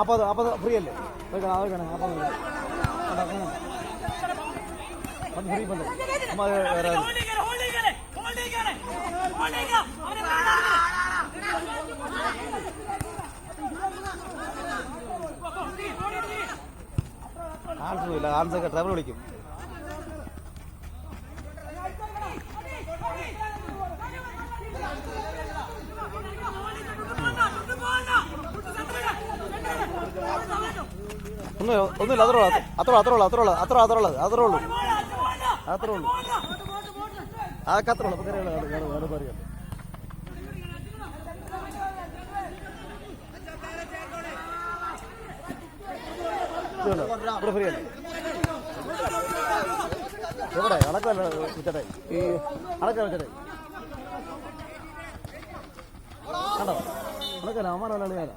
അപ്പോൾ അത് അപ്പോൾ ഫ്രീ അല്ലേ ഓക്കെ അത് വേണം അപ്പോൾ അത് ഫ്രീ പണ്ട് അത് വേറെ ഇല്ല ആൻസർ ട്രാവൽ വിളിക്കും. ഒന്നും ഒന്നുമില്ല അത്രേ ഉള്ളൂ അത്ര ഉള്ളു അത്ര അത്രേ ഉള്ളൂ അത്ര ഉള്ളത് ഉള്ളൂ അത്രേ ഉള്ളൂ അത്രേ ഉള്ളൂ. അതൊക്കെ അത്ര ഉള്ളു വേറെ പറയാം ഇവിടെ ഫ്രീ എവിടെ? അടക്കമല്ല വെച്ചേ ഈ അടക്കം വെച്ചേ കണ്ടോ? അടക്കല്ല അമ്മാനല്ല ഞാൻ